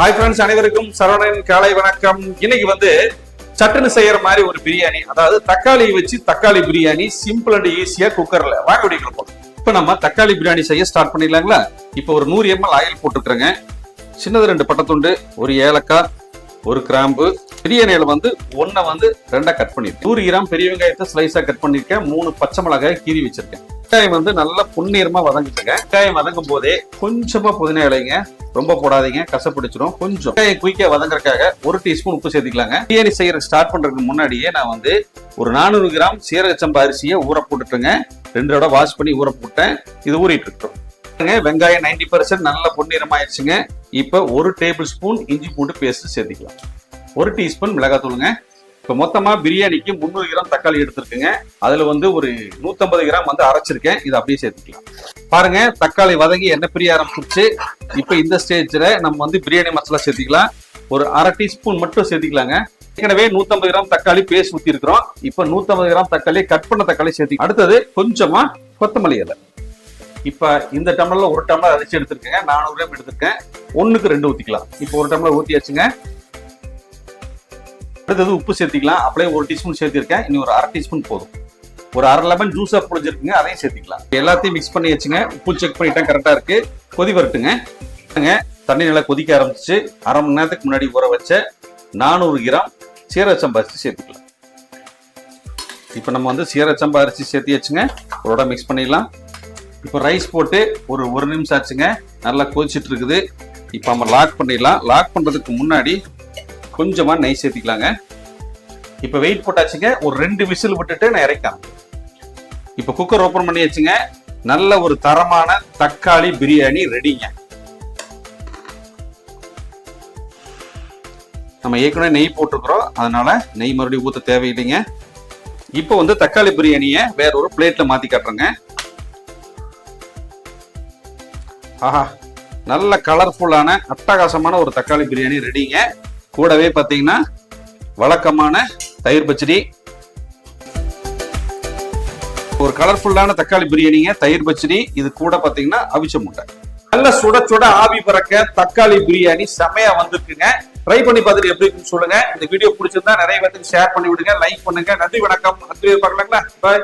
Hi friends அனைவருக்கும் சரவணன் காலை வணக்கம். இன்னைக்கு வந்து சட்டுன்னு செய்யற மாதிரி ஒரு பிரியாணி அதாவது தக்காளி வச்சு தக்காளி பிரியாணி சிம்பிள் அண்ட் ஈஸியா குக்கர்ல வாங்க வீடியோக்குள்ள போதும் இப்போ நம்ம தக்காளி பிரியாணி செய்ய ஸ்டார்ட் பண்ணிடலாங்களா? இப்போ ஒரு நூறு எம்எல் ஆயில் போட்டுக்கிறேங்க. சின்னது ரெண்டு பட்டத்துண்டு ஒரு ஏலக்காய் ஒரு கிராம்பு. பிரியாணியில வந்து ஒன்றை வந்து ரெண்டா கட் பண்ணிருக்கேன். நூறு கிராம் பெரிய வெங்காயத்தை ஸ்லைஸா கட் பண்ணிருக்கேன். மூணு பச்சை மிளகாய் கீறி வச்சிருக்கேன். வெங்காயம் வந்து நல்லா பொன்னிறமா வதங்கிட்டுங்க வெங்காயம் வதங்கும் போதே கொஞ்சமா புதினா இலைங்க. ரொம்ப போடாதீங்க. கசப்பிடிச்சிடும் கொஞ்சம் வெங்காயம் குயிக்கா வதங்குறதுக்காக ஒரு டீஸ்பூன் உப்பு சேர்த்துக்கலாங்க. பிரியாணி செய்யற ஸ்டார்ட் பண்றதுக்கு முன்னாடியே நான் வந்து ஒரு நானூறு கிராம் சீரக சம்பா அரிசியை ஊற போட்டுட்டுங்க. ரெண்டு தடவை வாஷ் பண்ணி ஊற போட்டேன். இது ஊறிட்டு இருக்கட்டும் வெங்காயம் நைன்டி பர்சன்ட் நல்ல பொன்னிறமாயிருச்சுங்க. இப்போ ஒரு டேபிள் ஸ்பூன் இஞ்சி பூண்டு பேஸ்ட் சேர்த்துக்கலாம். ஒரு டீஸ்பூன் மிளகாத்தூளுங்க. இப்போ மொத்தமாக பிரியாணிக்கு முந்நூறு கிராம் தக்காளி எடுத்திருக்குங்க. அதில் வந்து ஒரு நூற்றம்பது கிராம் வந்து அரைச்சிருக்கேன். இதை அப்படியே சேர்த்துக்கலாம். பாருங்க தக்காளி வதங்கி எண்ணெய் பிரிய ஆரம்பிச்சிருச்சு? இப்போ இந்த ஸ்டேஜில் நம்ம வந்து பிரியாணி மசாலா சேர்த்துக்கலாம். ஒரு அரை டீஸ்பூன் மட்டும் சேர்த்துக்கலாங்க. ஏற்கனவே நூற்றம்பது கிராம் தக்காளி பேஸ்ட் ஊற்றி இருக்கிறோம். இப்போ நூற்றம்பது கிராம் தக்காளி கட் பண்ண தக்காளி சேர்த்து அடுத்தது கொஞ்சமாக கொத்தமல்லி இலை. இப்போ இந்த டம்ளரில் ஒரு டம்ளர் அரைச்சி எடுத்திருக்கேங்க. நானூறு கிராம் எடுத்திருக்கேன். ஒன்றுக்கு ரெண்டு ஊற்றிக்கலாம் இப்போ ஒரு டம்ளர் ஊற்றியாச்சுங்க அடுத்தது உப்பு சேர்த்திக்கலாம். அப்படியே ஒரு டீஸ்பூன் சேர்த்திருக்கேன். இனி ஒரு அரை டீஸ்பூன் போதும். ஒரு அரை லெமன் ஜூஸா புழிஞ்சிருக்குங்க அதையும் சேர்த்திக்கலாம். எல்லாத்தையும் மிக்ஸ் பண்ணி வச்சுங்க உப்பு செக் பண்ணிட்டேன் கரெக்டாக இருக்கு. கொதி வரட்டுங்க. தண்ணி நல்லா கொதிக்க ஆரம்பிச்சு அரை மணி நேரத்துக்கு முன்னாடி ஊற வச்ச நானூறு கிராம் சீரக சம்பா அரிசி சேர்த்துக்கலாம். இப்போ நம்ம வந்து சீரக சம்பா அரிசி சேர்த்தி வச்சுங்க ஒரு மிக்ஸ் பண்ணிடலாம். இப்போ ரைஸ் போட்டு ஒரு ஒரு நிமிஷம் ஆச்சுங்க. நல்லா கொதிச்சுட்டு இருக்குது. இப்போ நம்ம லாக் பண்ணிடலாம். லாக் பண்ணுறதுக்கு முன்னாடி கொஞ்சமா நெய் சேர்த்திக்கலாங்க. இப்போ வெயிட் போட்டாச்சுங்க ஒரு ரெண்டு விசில் விட்டுட்டு நான் இறக்கலாம் இப்போ குக்கர் ஓப்பன் பண்ணியாச்சுங்க நல்ல ஒரு தரமான தக்காளி பிரியாணி ரெடிங்க. நம்ம ஏற்கனவே நெய் போட்டிருக்கிறோம் அதனால நெய் மறுபடியும் ஊற்ற தேவையில்லைங்க. இப்போ வந்து தக்காளி பிரியாணியை வேற ஒரு பிளேட்ல மாத்தி காட்டுறேங்க. ஆஹா நல்ல கலர்ஃபுல்லான அட்டகாசமான ஒரு தக்காளி பிரியாணி ரெடிங்க. கூடவே பார்த்தீங்கன்னா வழக்கமான தயிர் பச்சடி. ஒரு கலர்ஃபுல்லான தக்காளி பிரியாணிங்க தயிர் பச்சடி இது கூட பார்த்தீங்கன்னா அவிச்ச முட்டை. நல்ல சுட சுட ஆவி பறக்க தக்காளி பிரியாணி செமையா வந்திருக்குங்க. ட்ரை பண்ணி பார்த்துட்டு எப்படி இருக்குன்னு சொல்லுங்க. இந்த வீடியோ பிடிச்சிருந்தா நிறைய பேருக்கு ஷேர் பண்ணி விடுங்க லைக் பண்ணுங்க. நன்றி வணக்கம். அடுத்த பார்க்கலாங்களா? பாய்